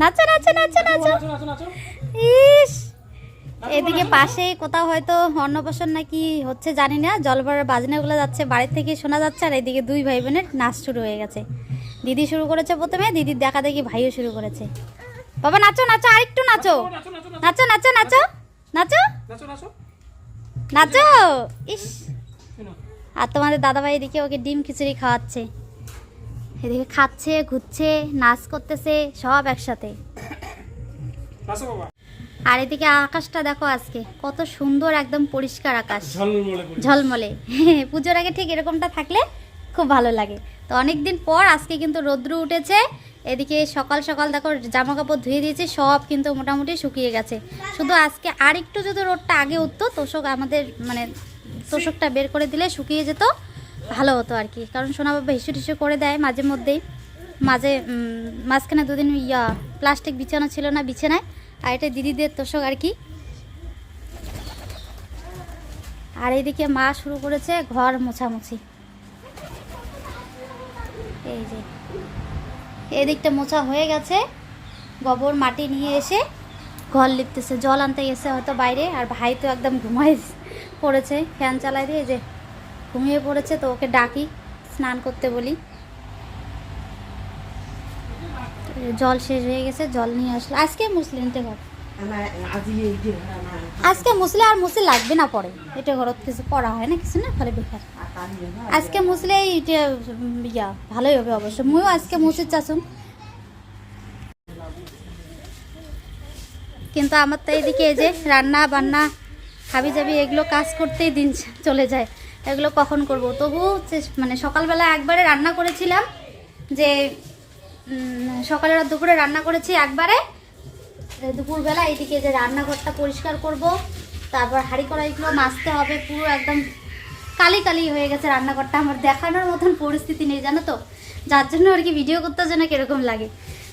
নাচো নাচো নাচো নাচো ইস। এদিকে পাশে কোথাও হয়তো অন্নপ্রসন নাকি হচ্ছে জানি না জলভরার বাজনাগুলো যাচ্ছে বাড়ি থেকে শোনা যাচ্ছে আর এদিকে দুই ভাই বোনের নাচ শুরু হয়ে গেছে। দিদি শুরু করেছে প্রথমে দিদির দেখা দেখি ভাইও শুরু করেছে। বাবা নাচো নাচো আরেকটু নাচো। নাচো নাচো নাচো নাচো। নাচো ইস। আর তোমাদের দাদাভাই এদিকে ওকে ডিম খিচুড়ি খাওয়াচ্ছে। এদিকে খাচ্ছে ঘুরছে নাচ করতেছে সব একসাথে। আর এদিকে আকাশটা দেখো আজকে কত সুন্দর একদম পরিষ্কার আকাশ। ঝলমলে পুজোর আগে ঠিক এরকমটা থাকলে খুব ভালো লাগে। তো অনেক দিন পর আজকে কিন্তু রৌদ্র উঠেছে এদিকে সকাল সকাল দেখো জামা কাপড় ধুয়ে দিয়েছি সব কিন্তু মোটামুটি শুকিয়ে গেছে। শুধু আজকে আর একটু যদি রোদটা আগে উঠতো তোষক আমাদের মানে তোষকটা বের করে দিলে শুকিয়ে যেত। ভালো হতো আর কি। কারণ সোনা বাবা হিসু টিসু করে দেয় মাঝে মধ্যেই। মাঝে মাঝখানে দুদিন ইয়া প্লাস্টিক বিছানো ছিল না, বিছানায়। আর এটা দিদিদের তোষক আর কি। আর এইদিকে মা শুরু করেছে ঘর মোছামুছি। এই যে, এদিকটা মোছা হয়ে গেছে। গোবর, মাটি নিয়ে এসে ঘর লিপতেছে। জল আনতে গেছে হয়তো বাইরে, আর ভাই তো একদম ঘুমাই পড়েছে, ফ্যান চালাই দিয়ে যে ঘুমিয়ে পড়েছে তো ওকে ডাকি, স্নান করতে বলি। জল শেষ হয়ে গেছে, জল নিয়ে আসলো। আজকে মুসলিমতে ঘর। আজকে মুসলে আর মুসলে লাগবে না পরে। এটা ঘরত কিছু করা হয় না, কিছু না ফলে বেকার। আজকে মুসলে এটা ইয়া, ভালোই হবে অবশ্য। মুইও আজকে মুসির চাচুন। কিন্তু আমার তো এদিকে এই যে রান্না বান্না হাবি জাবি এগুলো কাজ করতেই দিন চলে যায়। এগুলো কখন করব? তবু মানে সকালবেলা একবারে রান্না করেছিলাম যে সকালে আর দুপুরে রান্না করেছি একবারে। দুপুরবেলা এইদিকে যে রান্নাঘরটা পরিষ্কার করব, তারপর হাঁড়ি কড়াইগুলো মাজতে হবে, পুরো একদম কালি কালি হয়ে গেছে রান্নাঘরটা। আমার দেখানোর মতন পরিস্থিতি নেই, জানো তো? যার জন্য আর কি ভিডিও করতে যেন কীরকম লাগে।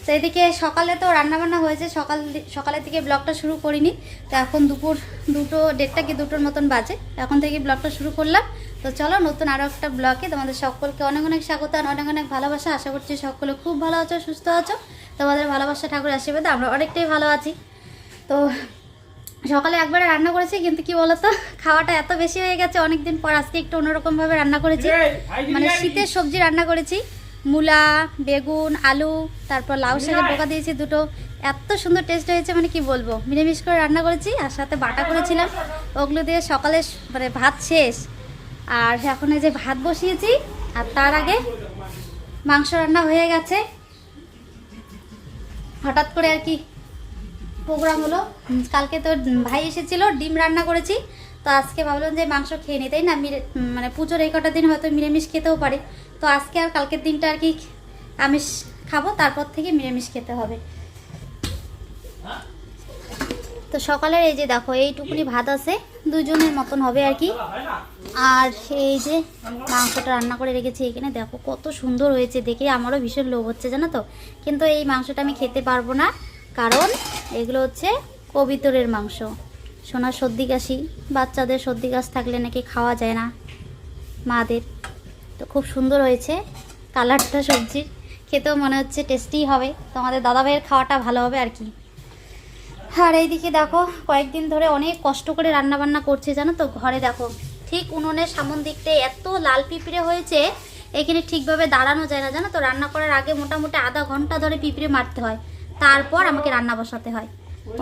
তো এদিকে সকালে তো রান্নাবান্না হয়েছে সকাল সকালের দিকে ব্লগটা শুরু করিনি। তো এখন দুপুর দুটো দেড়টা কি দুটোর মতন বাজে। এখন থেকে ব্লগটা শুরু করলাম। তো চলো নতুন আরও একটা ব্লগে তোমাদের সকলকে অনেক অনেক স্বাগত আর অনেক অনেক ভালোবাসা। আশা করছি সকলে খুব ভালো আছো সুস্থ আছো। তোমাদের ভালোবাসা ঠাকুর আশীর্বাদে আমরা অনেকটাই ভালো আছি। তো সকালে একবারে রান্না করেছি কিন্তু কি বলতো খাওয়াটা এত বেশি হয়ে গেছে অনেক দিন পর আজকে একটু অন্যরকমভাবে রান্না করেছি। মানে শীতের সবজি রান্না করেছি। মূলা বেগুন আলু তারপর লাউ শাকের বোকা দিয়েছি দুটো। এত সুন্দর টেস্ট হয়েছে মানে কি বলব? মিলেমিশ করে রান্না করেছি আর সাথে বাটা করেছিলাম। ওগুলো দিয়ে সকালে মানে ভাত শেষ। আর এখন এই যে ভাত বসিয়েছি আর তার আগে মাংস রান্না হয়ে গেছে। হঠাৎ করে আর কি প্রোগ্রাম হলো। কালকে তো ভাই এসেছিল ডিম রান্না করেছি। তো আজকে ভাবলাম যে মাংস খেয়ে নিই তাই না? মানে পুজোর এই কটা দিন হয়তো নিরামিষ খেতেও পারে। তো আজকে আর কালকের দিনটা আর কি আমিষ খাব, তারপর থেকে নিরামিষ খেতে হবে। তো সকালের এই যে দেখো, এইটুকুনি ভাত আছে, দুজনের মতন হবে আর কি। আর এই যে মাংসটা রান্না করে রেখেছি এখানে, দেখো কত সুন্দর হয়েছে দেখে, আমারও ভীষণ লোভ হচ্ছে, জানো তো? কিন্তু এই মাংসটা আমি খেতে পারব না, কারণ এগুলো হচ্ছে কবিতরের মাংস। সোনার সর্দি কাশি, বাচ্চাদের সর্দি কাশ থাকলে নাকি খাওয়া যায় না, মাদের। তো খুব সুন্দর হয়েছে কালারটা সবজির। খেতেও মনে হচ্ছে টেস্টি হবে। তোমাদের দাদাভাইয়ের খাওয়াটা ভালো হবে আর কি। আর এইদিকে দেখো, কয়েকদিন ধরে অনেক কষ্ট করে রান্না বান্না করছে, জানো তো? ঘরে দেখো, ঠিক উনুনের সামন দিকটায় এত লাল পিঁপড়ে হয়েছে, এখানে ঠিকভাবে দাঁড়ানো যায় না, জানো তো? রান্না করার আগে মোটামুটি আধা ঘণ্টা ধরে পিঁপড়ে মারতে হয়। তারপর আমাকে রান্না বসাতে হয়।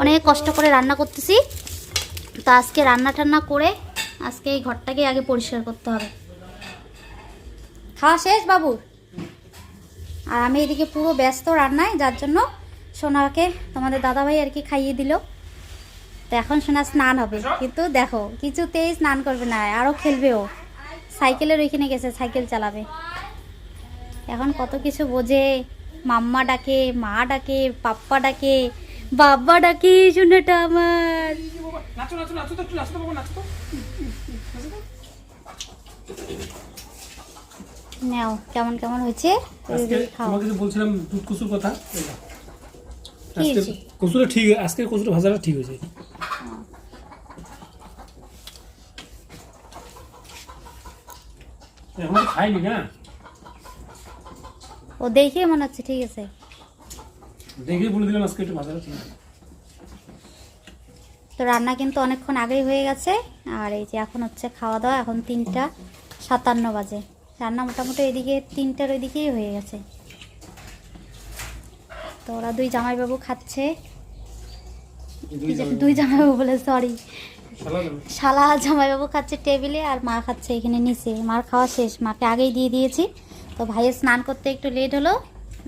অনেক কষ্ট করে রান্না করতেছি। তো আজকে রান্না টান্না করে আজকে এই ঘরটাকে আগে পরিষ্কার করতে হবে। খাওয়া শেষ বাবুর আর আমি এদিকে পুরো ব্যস্ত রান্নায়, যার জন্য সোনাকে তোমাদের দাদাভাই আর কি খাইয়ে দিল। তো এখন সোনা স্নান হবে। কিন্তু দেখো, কিছুতেই স্নান করবে না আরও খেলবেও সাইকেলের ওইখানে গেছে, সাইকেল চালাবে। এখন কত কিছু বোঝে। মাম্মা ডাকে, মা ডাকে, পাপ্পা ডাকে, বাবা ডাকে, সোনাটা আমার। নাচো নাচো বাবা নাচো তো। নাও কেমন কেমন হয়েছে? তোমাকে যে বলছিলাম দুধ কচুর কথা আজকে? কচুটা ঠিক আজকে কচুটা ভাজাটা ঠিক হয়েছে। এখন খাইনি না? ও দেখে মনে হচ্ছে ঠিক আছে। দেখে বলে দিলাম আজকে একটু ভাজাটা ঠিক আছে তো রান্না কিন্তু অনেকক্ষণ আগেই হয়ে গেছে আর এই যে এখন হচ্ছে খাওয়া দাওয়া এখন তিনটা সাতান্ন বাজে। রান্না মোটামুটি এদিকে তিনটার ওইদিকেই হয়ে গেছে। তো ওরা দুই জামাইবাবু খাচ্ছে। দুই জামাইবাবু। বলে সরি শালা জামাইবাবু খাচ্ছে টেবিলে আর মা খাচ্ছে এখানে নিচে। মার খাওয়া শেষ। মাকে আগেই দিয়ে দিয়েছি। তো ভাইয়ের স্নান করতে একটু লেট হলো।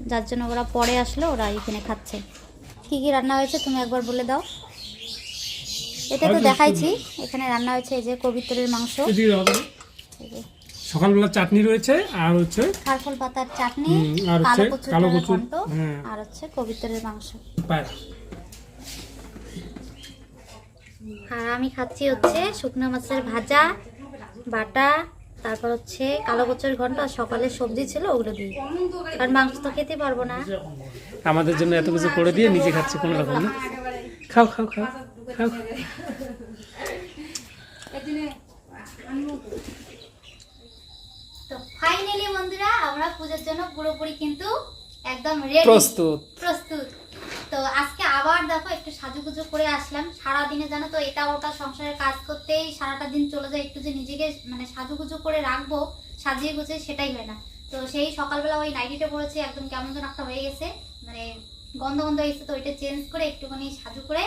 যার জন্য ওরা পরে আসলো ওরা এখানে খাচ্ছে। কী কী রান্না হয়েছে তুমি একবার বলে দাও। এটা তো দেখাইছি। এখানে রান্না হয়েছে এই যে কবিতরের মাংস। সকালবেলা চাটনি রয়েছে আর হচ্ছে খারফল পাতার চাটনি আর হচ্ছে কালো ঘন্ট হ্যাঁ। আর হচ্ছে কবিতরের মাংস। পায়রা। আর আমি খাচ্ছি হচ্ছে শুকনো মাছের ভাজা বাটা তারপর হচ্ছে কালো কচুর ঘন্ট আর সকালে সবজি ছিল ওগুলো দিয়ে। কারণ মাংস তো খেতে পারব না। আমাদের জন্য এত কিছু করে দিয়ে নিজে খাচ্ছে কোনো রকম না। খাও খাও খাও খাও তো ফাইনালি বন্ধুরা আমরা পুজোর জন্য পুরোপুরি কিন্তু একদম রেডি প্রস্তুত। প্রস্তুত। তো আজকে আবার দেখো একটু সাজুগুজু করে আসলাম। সারা দিনে জানো তো এটা ওটা সংসারের কাজ করতেই সারাটা দিন চলে যায়। একটু যে নিজেকে মানে সাজুগুজু করে রাখব সাজিয়ে গুছিয়ে সেটাই হয় না। তো সেই সকালবেলা ওই নাইটিটা পড়েছে একদম কেমন যেন একটা হয়ে গেছে। মানে গন্ধ গন্ধ হয়েছে তো ওইটা চেঞ্জ করে একটুখানি সাজু করে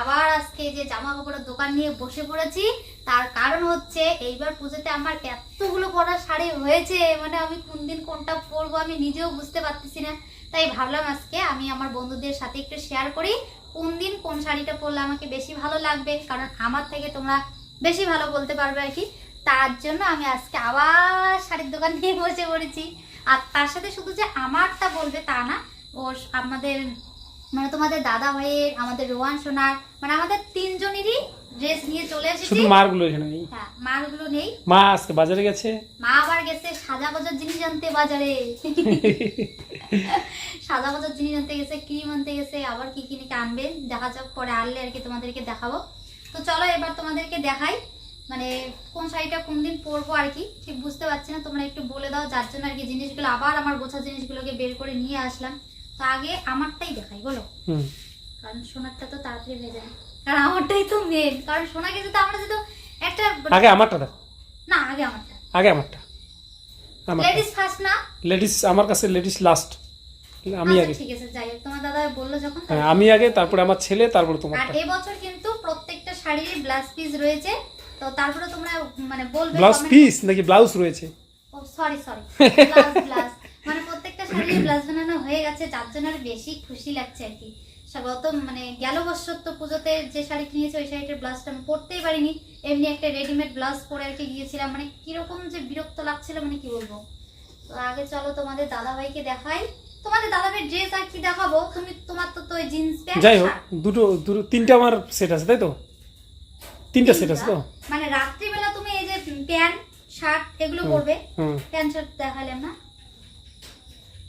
আবার আজকে যে জামা কাপড়ের দোকান নিয়ে বসে পড়েছি, তার কারণ হচ্ছে এইবার পুজোতে আমার এতগুলো পরা শাড়ি হয়েছে মানে আমি কোন দিন কোনটা পরবো আমি নিজেও বুঝতে পারতেছি না। তাই ভাবলাম আজকে আমি আমার বন্ধুদের সাথে একটু শেয়ার করি, কোন দিন কোন শাড়িটা পরলে আমাকে বেশি ভালো লাগবে, কারণ আমার থেকে তোমরা বেশি ভালো বলতে পারবে আর কি। তার জন্য আমি আজকে আবার শাড়ির দোকান নিয়ে বসে পড়েছি। আর তার সাথে শুধু যে আমারটা বলবে তা না, ও আমাদের মানে তোমাদের দাদা ভাইয়ের আমাদের রোয়ান সোনার মানে আমাদের তিনজনেরই ড্রেস নিয়ে চলে এসেছি। শুধু মারগুলো এখানে নেই। হ্যাঁ মারগুলো নেই। মা আজকে বাজারে গেছে? মা আবার গেছে সাজা বাজার জিনিস আনতে বাজারে। সাদা বাজার জিনিস আনতে গেছে ক্রিম আনতে গেছে আবার কি কি নাকি আনবে? দেখা যাক পরে আনলে আর কি তোমাদেরকে দেখাবো। তো চলো এবার তোমাদেরকে দেখাই মানে কোন শাড়িটা কোন দিন পরবো আর কি। ঠিক বুঝতে পারছি না তোমরা একটু বলে দাও যার জন্য আর কি জিনিসগুলো আবার আমার গোছা জিনিসগুলোকে বের করে নিয়ে আসলাম। তো আগে আমারটাই দেখাই বলো। কারণ সোনারটা তো তাড়াতাড়ি হয়ে যায়। কারণ আমারটাই তো মেন কারণ সোনা গেছে তো আমরা একটা আগে আমারটা দেখো না আগে আমারটা। আগে আমারটা। লেডিস ফার্স্ট না? লেডিস আমার কাছে লেডিস লাস্ট আমি আচ্ছা, আগে। ঠিক আছে যাই তোমার দাদা বলল যখন হ্যাঁ আমি আগে তারপরে আমার ছেলে তারপরে আর এবছর কিন্তু প্রত্যেকটা শাড়ির ব্লাউজ পিস রয়েছে। তো তারপরে তোমরা মানে বলবে ব্লাউজ পিস নাকি ব্লাউজ রয়েছে? ও সরি সরি ব্লাউজ ব্লাউজ মানে শাড়ির ব্লাউজ বানানো হয়ে গেছে যার জন্য আর বেশি খুশি লাগছে আর কি। গত মানে গেল বছর তো পুজোতে যে শাড়ি কিনেছি ওই শাড়িটার ব্লাউজটা আমি পরতেই পারিনি। এমনি একটা রেডিমেড ব্লাউজ পরে আর কি গিয়েছিলাম। মানে কীরকম যে বিরক্ত লাগছিল মানে কি বলব? তো আগে চলো তোমাদের দাদা ভাইকে দেখাই। তোমাদের দাদা ভাই ড্রেস আর কি দেখাবো? তুমি তোমার তো তো জিন্স প্যান্ট যাই হোক দুটো দুটো তিনটা আমার সেট আছে তাই তো? তিনটা সেট আছে তো? মানে রাত্রিবেলা তুমি এই যে প্যান্ট শার্ট এগুলো পরবে? প্যান্ট শার্ট দেখালাম না?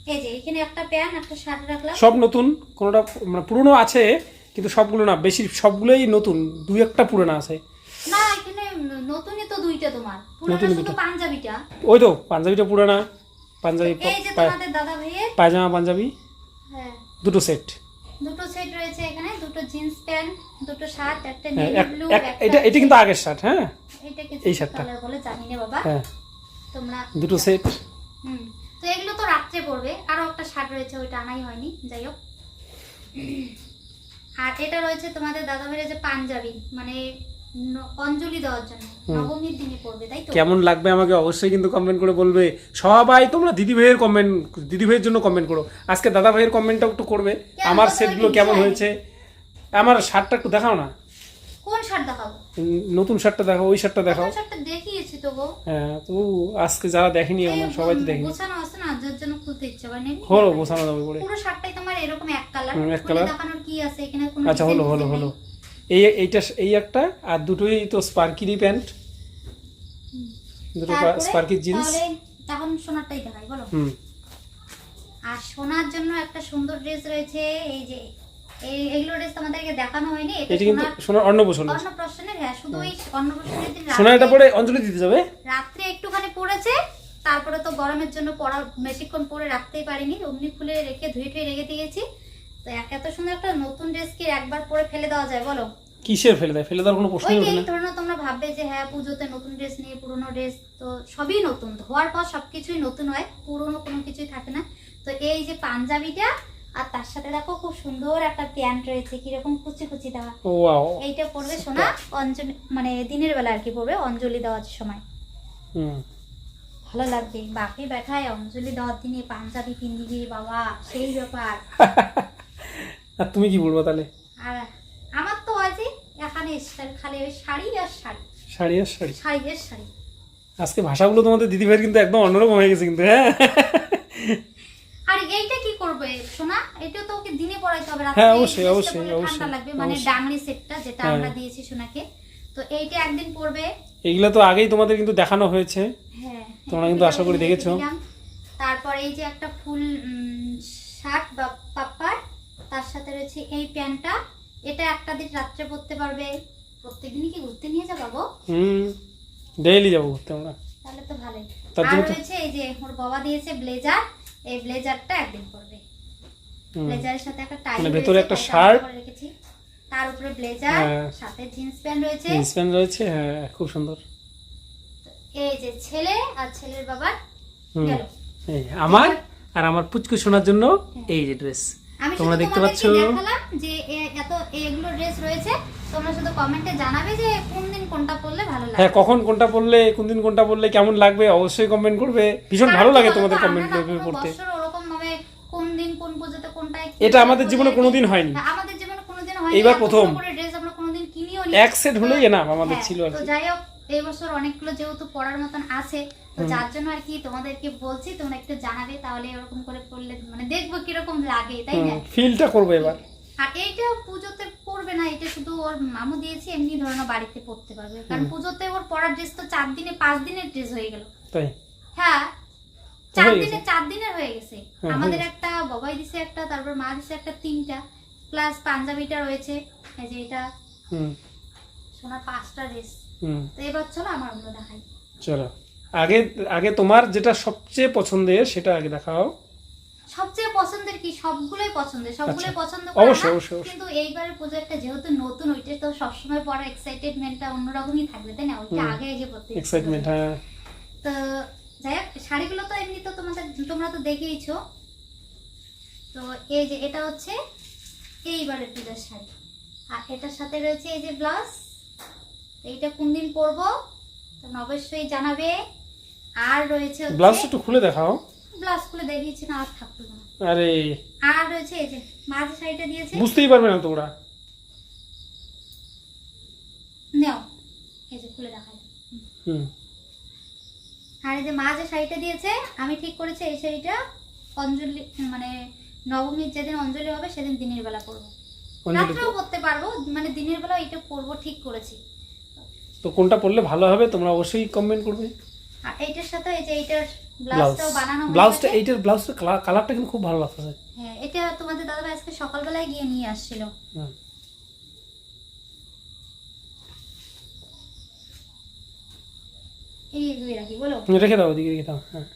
এই যে এখানে একটা প্যান্ট একটা শার্ট রাখলাম। সব নতুন কোনোটা মানে পুরনো আছে কিন্তু সবগুলো না বেশি সবগুলোই নতুন দুই একটা পুরনো আছে। না এখানে নতুনই তো দুইটা তোমার। পুরোনো শুধু পাঞ্জাবিটা। ওই তো পাঞ্জাবিটা পুরোনা পাঞ্জাবি এই যে তোমাদের দাদা ভাইয়ের। পায়জামা পাঞ্জাবি হ্যাঁ। দুটো সেট। দুটো সেট রয়েছে এখানে দুটো জিন্স প্যান্ট দুটো শার্ট একটা হ্যাঁ নেভি ব্লু এটা এটা কিন্তু আগের শার্ট হ্যাঁ? এটা কি এই শার্টটা। বলে জানি না বাবা। হ্যাঁ। তোমরা দুটো সেট। হুম। তো এগুলো তো রাত্রে পড়বে। আরও একটা শার্ট রয়েছে ওইটা আনাই হয়নি যাই হোক। আর এটা রয়েছে তোমাদের দাদা ভাইয়ের যে পাঞ্জাবি মানে অঞ্জলি দেওয়ার জন্য। নবমীর দিনে পড়বে তাই তো? কেমন লাগবে আমাকে অবশ্যই কিন্তু কমেন্ট করে বলবে। সবাই তোমরা দিদি ভাইয়ের কমেন্ট দিদি ভাইয়ের জন্য কমেন্ট করো। আজকে দাদা ভাইয়ের কমেন্টটা একটু করবে। আমার সেটগুলো কেমন হয়েছে? আমার শার্টটা একটু দেখাও না। কোন শার্ট দেখাবো? নতুন শার্টটা দেখাও ওই শার্টটা দেখাও। শার্টটা দেখিয়েছি তো গো হ্যাঁ তো আজকে যারা দেখেনি আমার সবাই তো দেখেনি। গোছানো আছে না? যার জন্য খুলতে ইচ্ছে করে নেই। হলো বোঝানো যাবে করে পুরো শার্টটাই তোমার এরকম এক কালার এক colour। দেখানোর কি আছে? এখানে কোনো আচ্ছা হলো হলো হলো। এই এইটা এই একটা আর দুটোই তো স্পার্কিরি প্যান্ট। দুটো স্পার্কি জিন্স। তাহলে সোনারটাই দেখাই বলো। হুম। আর সোনার জন্য একটা সুন্দর ড্রেস রয়েছে এই যে এগুলো ড্রেস তোমাদেরকে দেখানো হয়নি এটা এটা কিন্তু সোনার সোনার অন্নপ্রসন্ন অন্নপ্রাশনের হ্যাঁ শুধু ওই অন্নপ্রাশনের দিন সোনা এটা পরে অঞ্জলি দিতে যাবে? রাত্রে একটুখানি পড়েছে তারপরে তো গরমের জন্য বেশিক্ষণ পরে রাখতেই পারিনি অমনি খুলে রেখে ধুয়ে টুয়ে রেখে দিয়েছি। তো এত সুন্দর একটা নতুন ড্রেস কি একবার পরে ফেলে দেওয়া যায় বলো? কিসের ফেলে দেয়? ফেলে দেওয়ার কোনো প্রশ্নই ওঠে না। তোমরা ভাববে যে হ্যাঁ পুজোতে নতুন ড্রেস নিয়ে পুরোনো ড্রেস তো সবই নতুন। ধোয়ার পর সবকিছুই নতুন হয় পুরোনো কোনো কিছুই থাকে না। তো এই যে পাঞ্জাবিটা আর তার সাথে দেখো খুব সুন্দর একটা প্যান্ট রয়েছে কীরকম কুচি কুচি দেওয়া। এইটা পরবে সোনা অঞ্জলি মানে দিনের বেলা আর কি পড়বে অঞ্জলি দেওয়ার সময়। ভালো লাগবে। বাপে ব্যাঠায় অঞ্জলি দেওয়ার দিনে পাঞ্জাবি পিন্দিবি বাবা সেই ব্যাপার। আর তুমি কি বলব তাহলে? আর আমার তো আছে এখানে খালি ওই শাড়ি আর শাড়ি। শাড়ি আর শাড়ি? শাড়ি আর শাড়ি। আজকে ভাষাগুলো তোমাদের দিদি ভাইয়ের কিন্তু একদম অন্যরকম হয়ে গেছে কিন্তু হ্যাঁ? আর এইটা কি করবে সোনা? এটা তো ওকে দিনে পড়াইতে হবে হ্যাঁ, অবশ্যই, অবশ্যই, অবশ্যই, ঠান্ডা লাগবে মানে ডাংরি সেটটা যেটা হ্যাঁ। আমরা দিয়েছি সোনাকে। তো এইটা একদিন এগুলো তো আগেই তোমাদের কিন্তু দেখানো হয়েছে। হ্যাঁ তোমরা কিন্তু আশা করি দেখেছ। তারপর এই যে একটা ফুল শার্ট বা পাপ্পার তার সাথে রয়েছে এই প্যান্টটা। এটা একটা দিন রাত্রে পরতে পারবে। প্রত্যেকদিনই কি ঘুরতে নিয়ে যাব? হুম ডেইলি যাব ঘুরতে আমরা। তাহলে তো ভালোই। আর রয়েছে এই যে ওর বাবা দিয়েছে ব্লেজার। এই ব্লেজারটা একদিন পরবে। ব্লেজারের সাথে একটা টাই মানে ভেতরে একটা শার্ট। রেখেছি। তার উপরে ব্লেজার হ্যাঁ। সাথে জিন্স প্যান্ট রয়েছে। জিন্স প্যান্ট রয়েছে হ্যাঁ খুব সুন্দর। এই যে ছেলে আর ছেলের বাবা হুম। আমার আর আমার পুচকু শোনার জন্য এই যে ড্রেস। আমি তোমরা দেখতে পাচ্ছ? যে এত এগুলো ড্রেস রয়েছে। তোমরা শুধু কমেন্টে জানাবে যে কোন দিন কোনটা পরলে ভালো লাগে হ্যাঁ কখন কোনটা পড়লে কোন দিন কোনটা পড়লে কেমন লাগবে অবশ্যই কমেন্ট করবে। ভীষণ ভালো লাগে তোমাদের কমেন্ট পড়তে। ওরকম ভাবে কোন দিন কোন পুজোতে কোনটা এটা আমাদের জীবনে কোনোদিন হয়নি। হ্যাঁ, আমাদের জীবনে কোনোদিন হয়নি। এইবার প্রথম। ড্রেস আমরা কোনোদিন কিনিও নি। এক সেট হলেই না আমাদের হ্যাঁ, ছিল আর তো যাই হোক এই বছর অনেকগুলো যেহেতু পড়ার মতন আছে তো যার জন্য আর কি তোমাদেরকে বলছি তোমরা একটু জানাবে তাহলে এরকম করে পড়লে মানে দেখব কীরকম লাগে তাই না? ফিলটা করব এবার। আর এইটা পুজোতে পড়বে না এটা শুধু ওর মামু দিয়েছে এমনি ধরনের বাড়িতে পড়তে পারবে। কারণ পুজোতে ওর পড়ার ড্রেস তো চার দিনে পাঁচ দিনের ড্রেস হয়ে গেল। তাই? হ্যাঁ চার দিনে চার দিনের হয়ে গেছে। হ্যাঁ, আমাদের একটা বাবাই দিছে একটা তারপর মা দিছে একটা তিনটা। প্লাস পাঞ্জাবিটা রয়েছে এই যে এটা। সোনার পাঁচটা ড্রেস হুম। তো এবার চলো আমার ওগুলো দেখাই। চলো। আগে আগে তোমার যেটা সবচেয়ে পছন্দের সেটা আগে দেখাও। সবচেয়ে পছন্দের কি? সবগুলোই পছন্দের সবগুলোই আচ্ছা। পছন্দ অবশ্যই, অবশ্যই। কিন্তু এইবারের প্রজেক্টটা যেহেতু নতুন ওইটা তো সবসময় পড়ার এক্সাইটেডমেন্টটা অন্যরকমই থাকবে তাই না? ওইটা আগে আগে পড়তে এক্সাইটমেন্ট হ্যাঁ। তো যাই হোক শাড়িগুলো তো এমনি তো তোমাদের তোমরা তো দেখেইছো। তো এই যে এটা হচ্ছে এইবারের পূজার শাড়ি। আর এটার সাথে রয়েছে এই যে ব্লাউজ। এইটা কোন দিন পরবো? তোমরা অবশ্যই জানাবে। আর রয়েছে একটু খুলে দেখাও। ব্লাউজ খুলে দেখিয়েছি না আর থাকল না। আরে। আর রয়েছে এই যে মাঝে শাড়িটা দিয়েছে। বুঝতেই পারবে না তোমরা। নাও এই যে খুলে দেখা যায়। হুম। আর এই যে মা যে শাড়িটা দিয়েছে আমি ঠিক করেছি এই শাড়িটা। অঞ্জলি মানে নবমীর যেদিন অঞ্জলি হবে সেদিন দিনের বেলা পরবো। রাত্রেও পরতে পারব মানে দিনের বেলা এটা পরবো ঠিক করেছি। তো কোনটা পড়লে ভালো হবে তোমরা অবশ্যই কমেন্ট করবে। আর এইটার সাথে এই যে এইটার ব্লাউজটাও বানানো ব্লাউজটা এইটার ব্লাউজটা কালারটা কিন্তু খুব ভালো লাগতেছে হ্যাঁ এটা তোমাদের দাদাভাই আজকে সকালবেলায় গিয়ে নিয়ে আসছিল। রাখি দাও ওদিকে রেখে দাও হ্যাঁ।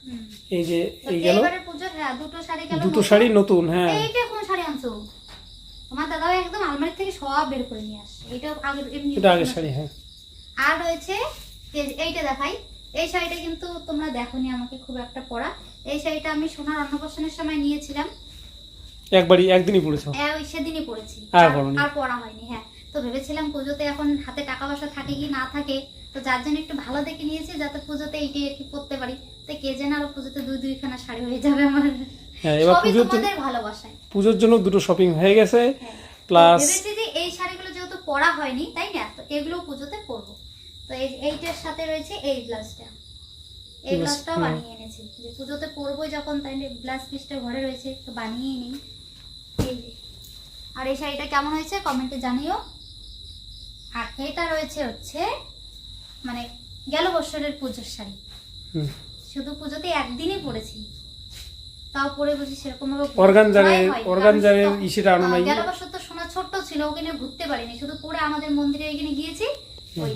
এই যে এই গেল। পুজোর হ্যাঁ দুটো শাড়ি নতুন। শাড়ি নতুন হ্যাঁ। এইটা কোন শাড়ি আনছো? তোমার দাদা একদম আলমারি থেকে সব বের করে নিয়ে আসছে এটা আগে এমনি এটা আগের শাড়ি হ্যাঁ। আর রয়েছে এইটা দেখাই। এই শাড়িটা কিন্তু তোমরা দেখোনি আমাকে খুব একটা পরা এই শাড়িটা আমি সোনার অন্নপ্রাশনের সময় নিয়েছিলাম। একবারই একদিনই পড়েছো? হ্যাঁ ওই সেদিনই পরেছি আর পরোনি। আর পরা হয়নি হ্যাঁ। তো ভেবেছিলাম পুজোতে এখন হাতে টাকা পয়সা থাকে কি না থাকে তো যার জন্য একটু ভালো দেখে নিয়েছি যাতে পুজোতে এইটি আর কি পরতে পারি। তো কে যেন আরও পুজোতে দুই দুইখানা শাড়ি হয়ে যাবে আমার। হ্যাঁ এবার জন্য তোমাদের ভালোবাসায়। পুজোর জন্য দুটো শপিং হয়ে গেছে হ্যাঁ। প্লাস ভেবেছি যে এই শাড়িগুলো যেহেতু পরা হয়নি তাই না? তো এগুলো পুজোতে তো এই এইটার সাথে রয়েছে এই ব্লাউজটা এই হুম। বানিয়ে এনেছি। যে পুজোতে পরবো যখন তাই ব্লাউজ পিসটা ঘরে রয়েছে তো বানিয়েই নিই। এই আর এই শাড়িটা কেমন হয়েছে কমেন্টে জানিও। আর এটা রয়েছে হচ্ছে মানে গেল বছরের পুজোর শাড়ি। শুধু পুজোতে একদিনই পরেছি। তাও পরে বুঝি সেরকম ভাবে অর্গানজারে অর্গানজারে কারণ আনো নাই গেল বছর তো সোনা ছোট্ট ছিল ওখানে ঘুরতে পারিনি। শুধু পরে আমাদের মন্দিরে ওইখানে গিয়েছি ওই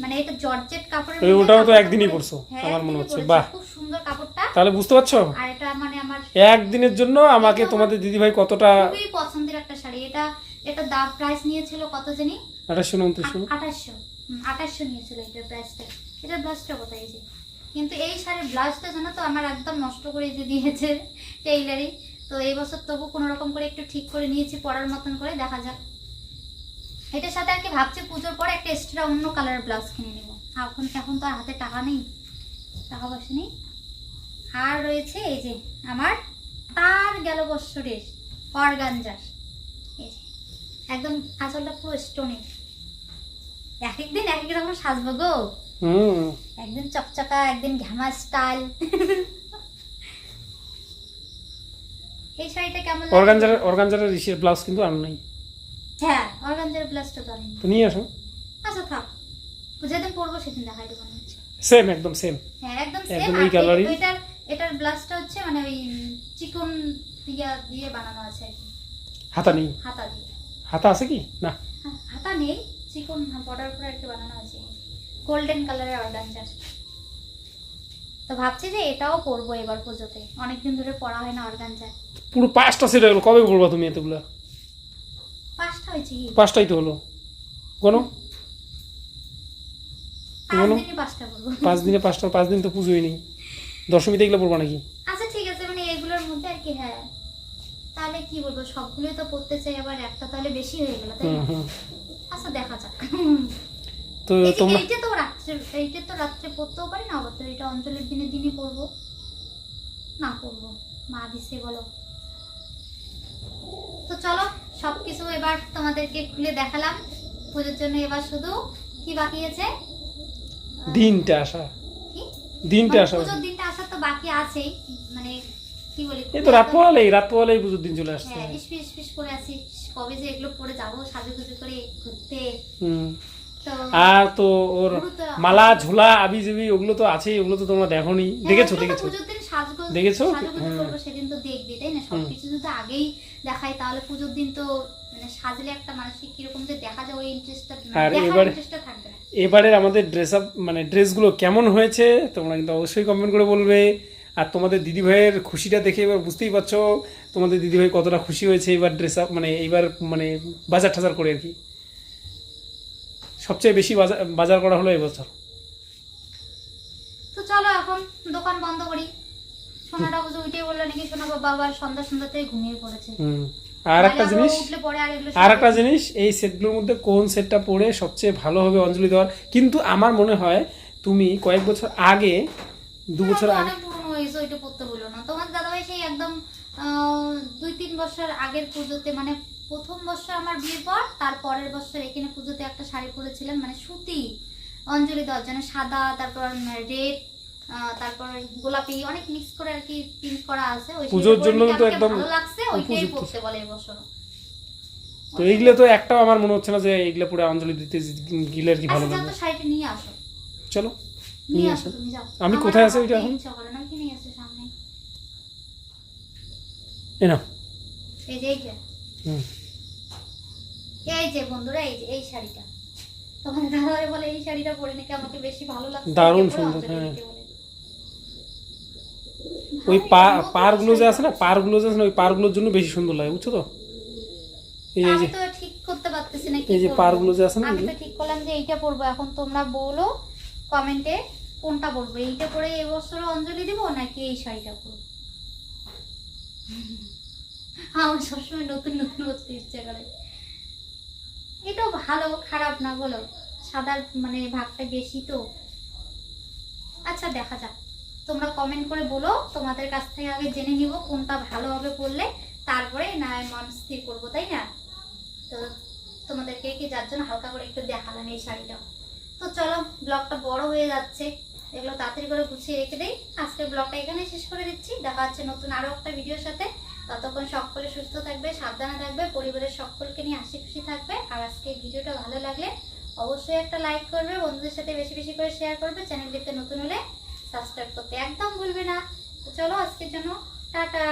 মানে এটা জর্জেট কাপড়ের মধ্যে ওটাও তো একদিনই পরছো, হ্যাঁ, আমার মনে হচ্ছে, বাহ। খুব সুন্দর কাপড়টা। তাহলে বুঝতে পারছ? আর এটা মানে আমার একদিনের জন্য আমাকে তোমাদের দিদিভাই কতটা খুবই পছন্দের একটা শাড়ি। এটা এটা দাম প্রাইস নিয়েছিল কত জানি? আঠাশশো উনত্রিশশো। আঠাশশো। আঠাশশো নিয়েছিল এটার প্রাইসটা এটার ব্লাউজটা কোথায় যে? কিন্তু এই শাড়ির ব্লাউজটা জানো তো আমার একদম নষ্ট করে দিয়ে দিয়েছে টেইলারই তো এই বছর তবু কোনো রকম করে একটু ঠিক করে নিয়েছি পরার মতন করে দেখা যাক। এটার সাথে আর কি ভাবছি পুজোর পরে একটা এক্সট্রা অন্য কালারের ব্লাউজ কিনে নেব। এখন এখন তো আর হাতে টাকা নেই টাকা পয়সা নেই। আর রয়েছে এই যে আমার তার গেল বৎসরের অর্গানজার এই যে একদম আসলটা পুরো স্টোনের এক একদিন এক এক রকম সাজবো গো। একদিন চকচকা একদিন ঘামা স্টাইল এই শাড়িটা কেমন? অর্গানজারের অর্গানজারের ইসের ব্লাউজ কিন্তু আর নাই। হ্যাঁ অর্গানজার ব্লাউজটা তো তো নিয়ে আসো। আচ্ছা থাক। যেদিন পরবো সেদিন দেখাই দেবো সেম একদম সেম হ্যাঁ একদম একদম এই colour-ই। এটার এটার ব্লাউজটা হচ্ছে মানে ওই চিকন ইয়া দিয়ে বানানো আছে আর কি। হাতা নেই। হাতা দিয়ে। হাতা আছে কি? না। হাতা নেই। চিকন বর্ডার করে একটু বানানো আছে। গোল্ডেন কালারের অর্গানজার তো ভাবছি যে এটাও পরবো এবার পুজোতে। অনেকদিন ধরে পড়া হয় না অর্গানজার পুরো পাঁচটা সেট হয়ে গেলো কবে পড়বা তুমি এতগুলো? হয়েছে? পাঁচটাই তো হলো। কোনো পাঁচ বলো। দিনে পাঁচটা পাঁচ দিন তো পুজোই নেই দশমীতে এগুলো পড়বা নাকি? আচ্ছা ঠিক আছে মানে এগুলোর মধ্যে আর কি হ্যাঁ। তাহলে কি বলব তো পড়তে চাই আবার একটা তাহলে বেশি হয়ে গেল তাই আচ্ছা দেখা যাক। তো তোমরা এইটা তো রাত্রে এইটা তো রাত্রে পড়তেও পারি না তো এটা অঞ্চলের দিনে দিনই পড়ব। না পড়ব। মা দিছে বলো। তো চলো সবকিছু এবার তোমাদেরকে খুলে দেখালাম। পুজোর জন্য এবার শুধু কি বাকি আছে? দিনটা আসা। দিনটা মানে আসা পুজোর দিনটা আসার তো বাকি আছেই। মানে কি বলি এই তো রাত পোহালেই রাত পোহালেই পুজোর দিন চলে আসছে। হ্যাঁ ইসপিস ইসপিস করে আছি কবে যে এগুলো পরে যাব সাজুগুজু করে ঘুরতে। হুম। আর তো ওর মালা ঝোলা আবি জবি ওগুলো তো আছেই ওগুলো তো তোমরা দেখোনি। হ্যাঁ, দেখেছ দেখেছ? দেখেছ? সাজুগুজু হ্যাঁ। সেদিন তো দেখবি তাই না? সবকিছু যদি আগেই দেখাই তাহলে পুজোর দিন তো মানে সাজলে একটা মানসিক কীরকম যে দেখা যায় ওই ইন্টারেস্টটা আর এবারে- ইন্টারেস্টটা থাকবে এবারে আমাদের ড্রেস আপ মানে ড্রেসগুলো কেমন হয়েছে তোমরা কিন্তু অবশ্যই কমেন্ট করে বলবে। আর তোমাদের দিদিভাইয়ের খুশিটা দেখে এবার বুঝতেই পারছ তোমাদের দিদিভাই কতটা খুশি হয়েছে এবার ড্রেস আপ মানে এইবার মানে বাজার টাজার করে আর কি। সবচেয়ে বেশি বাজার বাজার করা হলো এবছর। তো চলো এখন দোকান বন্ধ করি। সোনাটা বুঝে উঠে বলল নাকি সোনা বাবা আবার সন্ধ্যা সন্ধ্যাতে ঘুমিয়ে পড়েছে। হুম। আর একটা জিনিস আর একটা জিনিস এই সেটগুলোর মধ্যে কোন সেটটা পরে সবচেয়ে ভালো হবে অঞ্জলি দেওয়ার? কিন্তু আমার মনে হয় তুমি কয়েক বছর আগে দু বছর আগে ওইটা পড়তে না। তোমার দাদাভাই সেই একদম দুই তিন বছর আগের পুজোতে মানে প্রথম বছর আমার বিয়ের পর তার পরের বছর এখানে পুজোতে একটা শাড়ি পরেছিলাম মানে সুতি অঞ্জলি দেওয়ার জন্য সাদা তারপর রেড তারপর গোলাপি অনেক মিক্স করে আর কি প্রিন্ট করা আছে। ওই পুজোর জন্য তো একদম ভালো লাগছে ওইটাই পড়তে বলে এবছর তো এইগুলো তো একটাও আমার মনে হচ্ছে না যে এইগুলো পরে অঞ্জলি দিতে গেলে আর কি ভালো আচ্ছা লাগবে। শাড়িটা নিয়ে আসো। চলো নিয়ে আসো তুমি যাও। আমি কোথায় আছি ওইটা এখন? করে না কি নিয়ে আসো সামনে। এ না এই যে এই হুম। এই যে বন্ধুরা এই যে এই শাড়িটা। দাদাভাই বলে এই শাড়িটা পরে নাকি আমাকে বেশি ভালো লাগছে। দারুণ সুন্দর, হ্যাঁ। ওই পা পারগুলো যে আছে না? পারগুলো যে আছে না? ওই পারগুলোর জন্য বেশি সুন্দর লাগে বুঝছ তো? এই যে ঠিক করতে পারতেছি না কি এই যে পারগুলো যে আছে না? আমি তো ঠিক করলাম যে এইটা পরবো। এখন তোমরা বলো কমেন্টে কোনটা পরবো। এইটা পরে এবছর অঞ্জলি দিব নাকি এই শাড়িটা পরবো? আমার সবসময় নতুন নতুন করতে ইচ্ছে করে। এটাও ভালো খারাপ না বলো। সাদার মানে ভাগটা বেশি তো। আচ্ছা দেখা যাক। তোমরা কমেন্ট করে বলো, তোমাদের কাছ থেকে আগে জেনে নিব কোনটা ভালো হবে পড়লে তারপরে না মন স্থির করব, তাই না? তো তোমাদেরকে কি যার জন্য হালকা করে একটু দেখালাম এই শাড়িটা। তো চলো, ব্লগটা বড় হয়ে যাচ্ছে, এগুলো তাড়াতাড়ি করে গুছিয়ে রেখে দেই। আজকের ব্লগটা এখানেই শেষ করে দিচ্ছি। দেখা হচ্ছে নতুন আরও একটা ভিডিওর সাথে। ততক্ষণ সকলে সুস্থ থাকবে, সাবধানে থাকবে, পরিবারের সকলকে নিয়ে হাসি খুশি থাকবে। আর আজকে ভিডিওটা ভালো লাগলে অবশ্যই একটা লাইক করবে, বন্ধুদের সাথে বেশি বেশি করে শেয়ার করবে চ্যানেলটিতে নতুন হলে সাবস্ক্রাইব করতে একদম ভুলবে না। তো চলো আজকের জন্য টাটা।